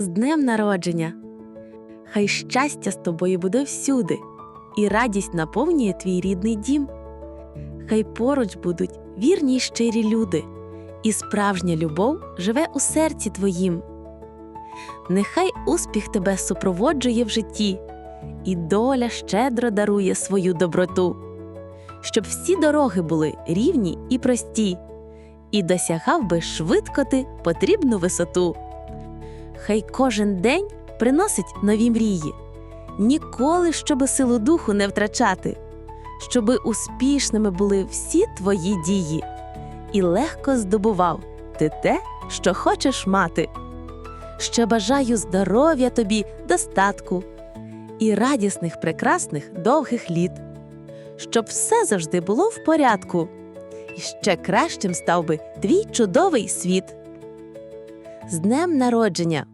з днем народження! Хай щастя з тобою буде всюди, і радість наповнює твій рідний дім. Хай поруч будуть вірні й щирі люди, і справжня любов живе у серці твоїм. Нехай успіх тебе супроводжує в житті, і доля щедро дарує свою доброту, щоб всі дороги були рівні і прості, і досягав би швидко ти потрібну висоту. Хай кожен день приносить нові мрії, ніколи щоби силу духу не втрачати, щоби успішними були всі твої дії, і легко здобував ти те, що хочеш мати. Ще бажаю здоров'я тобі, достатку і радісних, прекрасних довгих літ, щоб все завжди було в порядку, і ще кращим став би твій чудовий світ. З днем народження!